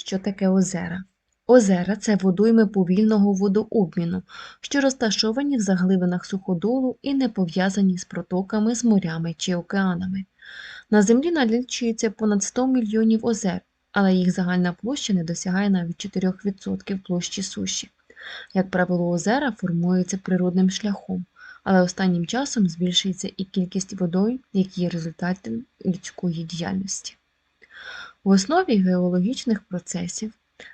Що таке озера? Озера це водойми повільного водообміну, що розташовані в заглибинах суходолу і не пов'язані з протоками з морями чи океанами. На землі налічується понад 100 мільйонів озер, але їх загальна площа не досягає навіть 4% площі суші. Як правило, озера формуються природним шляхом, але останнім часом збільшується і кількість водойм, які є результатом людської діяльності. В основі геологічних процесів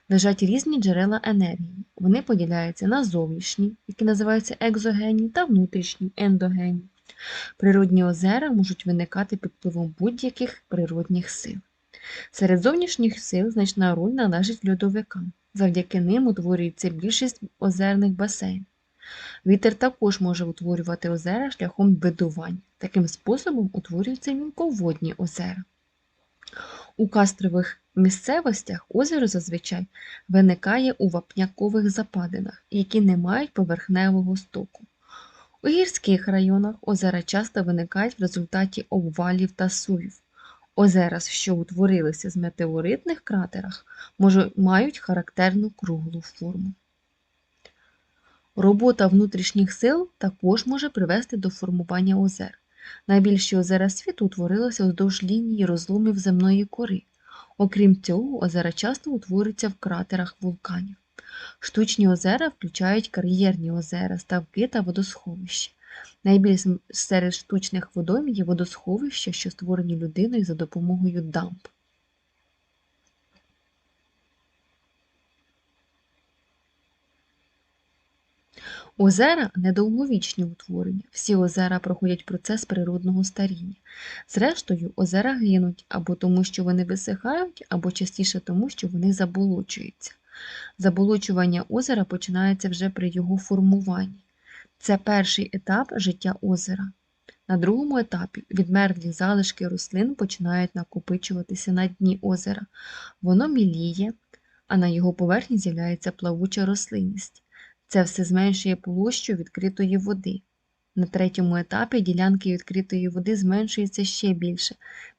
лежать різні джерела енергії. Вони поділяються на зовнішні, які називаються екзогенні, та внутрішні ендогенні. Природні озера можуть виникати під впливом будь-яких природних сил. Серед зовнішніх сил значна роль належить льодовикам. Завдяки ним утворюється більшість озерних басейнів. Вітер також може утворювати озера шляхом видування. Таким способом утворюються мілководні озера. У кастрових місцевостях озеро зазвичай виникає у вапнякових западинах, які не мають поверхневого стоку. У гірських районах озера часто виникають в результаті обвалів та сувів. Озера, що утворилися з метеоритних кратерах, мають характерну круглу форму. Робота внутрішніх сил також може привести до формування озер. Найбільші озера світу утворилися вздовж лінії розломів земної кори. Окрім цього, озера часто утворюються в кратерах вулканів. Штучні озера включають кар'єрні озера, ставки та водосховища. Найбільш серед штучних водойм є водосховища, що створені людиною за допомогою дамб. Озера недовговічні утворення. Всі озера проходять процес природного старіння. Зрештою, озера гинуть або тому, що вони висихають, або частіше тому, що вони заболочуються. Заболочування озера починається вже при його формуванні. Це перший етап життя озера. На другому етапі відмерлі залишки рослин починають накопичуватися на дні озера. Воно міліє, а на його поверхні з'являється плавуча рослинність. Це все зменшує площу відкритої води. На третьому етапі ділянки відкритої води зменшуються ще більше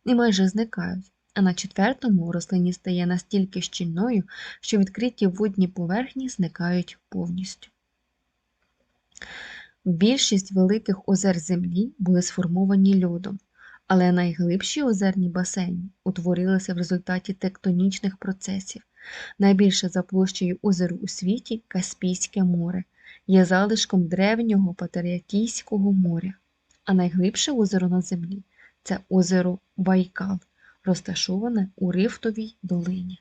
і майже зникають, а на четвертому рослинність стає настільки щільною, що відкриті водні поверхні зникають повністю. Більшість великих озер Землі були сформовані льодом, але найглибші озерні басейни утворилися в результаті тектонічних процесів. Найбільше за площею озеро у світі Каспійське море, є залишком древнього Патріатійського моря, а найглибше озеро на землі це озеро Байкал, розташоване у Рифтовій долині.